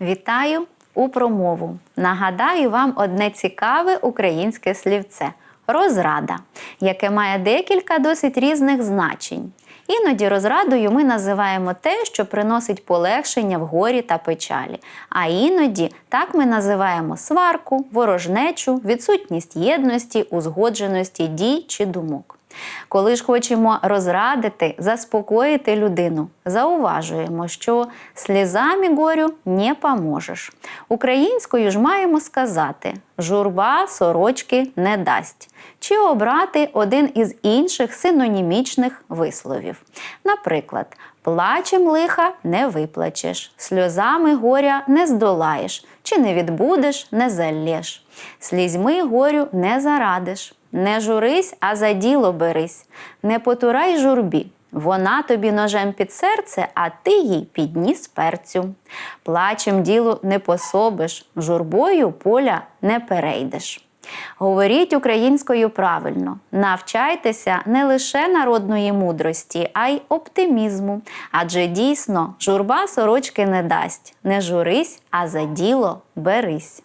Вітаю у промову. Нагадаю вам одне цікаве українське слівце розрада, яке має декілька досить різних значень. Іноді розрадою ми називаємо те, що приносить полегшення в горі та печалі. А іноді так ми називаємо сварку, ворожнечу, відсутність єдності, узгодженості дій чи думок. Коли ж хочемо розрадити, заспокоїти людину, зауважуємо, що слізами горю не поможеш. Українською ж маємо сказати: журба сорочки не дасть, чи обрати один із інших синонімічних висловів. Наприклад, плачем лиха не виплачеш, сльозами горя не здолаєш, чи не відбудеш, не залєш, слізьми горю не зарадиш. Не журись, а за діло берись, не потурай журбі. Вона тобі ножем під серце, а ти їй підніс перцю. Плачем ділу не пособиш, журбою поля не перейдеш. Говоріть українською правильно, навчайтеся не лише народної мудрості, а й оптимізму. Адже дійсно журба сорочки не дасть. Не журись, а за діло берись.